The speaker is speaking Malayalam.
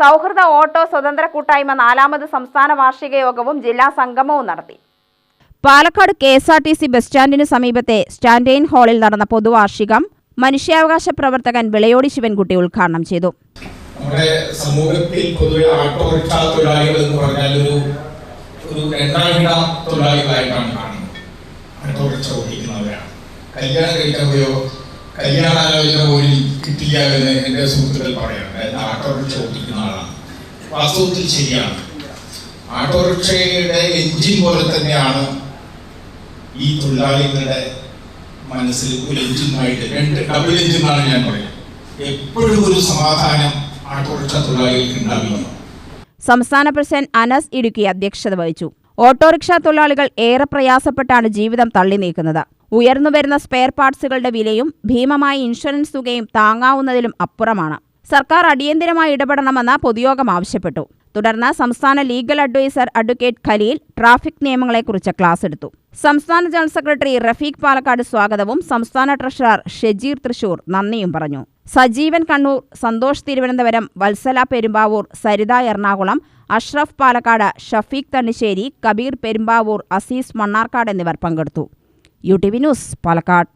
സൗഹൃദ ഓട്ടോ സ്വതന്ത്ര കൂട്ടായ്മ നാലാമത് സംസ്ഥാന വാർഷിക യോഗവും ജില്ലാ സംഗമവും നടത്തി. Palakkad K S R T C bus സ്റ്റാൻഡിന് സമീപത്തെ സ്റ്റാൻഡേൻ ഹാളിൽ നടന്ന പൊതുവാർഷികം മനുഷ്യാവകാശ പ്രവർത്തകൻ വിളയോടി ശിവൻകുട്ടി ഉദ്ഘാടനം ചെയ്തു. നമ്മുടെ സമൂഹത്തിൽ പൊതുവെ ഓട്ടോറിക്ഷ തൊഴിലാളികൾ എന്ന് പറഞ്ഞാൽ ഒരു ഒരു ഇട തൊഴിലാളികളായിട്ടാണ് കാണുന്നത്. ഓട്ടോറിക്ഷ ഓടിക്കുന്നവരാണ്. കല്യാണം കഴിക്കുമ്പോഴോ കല്യാണാലോചന പോലും കിട്ടില്ല എന്ന് എന്റെ സുഹൃത്തുക്കൾ പറയാം അതായത് ഓട്ടോറിക്ഷ ഓടിക്കുന്ന ആളാണ്. വാസ്തവത്തിൽ ശരിയാണ്. ഓട്ടോറിക്ഷയുടെ എഞ്ചിൻ പോലെ തന്നെയാണ് ഈ തൊഴിലാളികളുടെ മനസ്സിൽ ഒരു എഞ്ചിനായിട്ട് രണ്ട് ഡബിൾ എഞ്ചിനാണ് ഞാൻ പറയുന്നത്. എപ്പോഴും ഒരു സമാധാനം ആട്ടോറിക്ഷ തൊഴിലാളികൾക്ക് ഉണ്ടാവില്ല. സംസ്ഥാന പ്രസിഡന്റ് അനസ് ഇടുക്കി അധ്യക്ഷത വഹിച്ചു. ഓട്ടോറിക്ഷ തൊഴിലാളികൾ ഏറെ പ്രയാസപ്പെട്ടാണ് ജീവിതം തള്ളി നീക്കുന്നത്. ഉയർന്നുവരുന്ന സ്പെയർ പാർട്സുകളുടെ വിലയും ഭീമമായ ഇൻഷുറൻസ് തുകയും താങ്ങാവുന്നതിലും അപ്പുറമാണ്. സർക്കാർ അടിയന്തരമായി ഇടപെടണമെന്ന് പൊതുയോഗം ആവശ്യപ്പെട്ടു. തുടർന്ന് സംസ്ഥാന legal adviser advocate Khalil traffic നിയമങ്ങളെക്കുറിച്ച് class എടുത്തു. സംസ്ഥാന ജനറൽ സെക്രട്ടറി റഫീഖ് പാലക്കാട് സ്വാഗതവും സംസ്ഥാന ട്രഷറർ ഷെജീർ തൃശൂർ നന്ദിയും പറഞ്ഞു. സജീവൻ കണ്ണൂർ സന്തോഷ് തിരുവനന്തപുരം വത്സല പെരുമ്പാവൂർ സരിത എറണാകുളം അഷ്റഫ് പാലക്കാട് ഷഫീഖ് തണ്ണിശ്ശേരി കബീർ പെരുമ്പാവൂർ അസീസ് മണ്ണാർക്കാട് എന്നിവർ പങ്കെടുത്തു. U T V news Palakkad.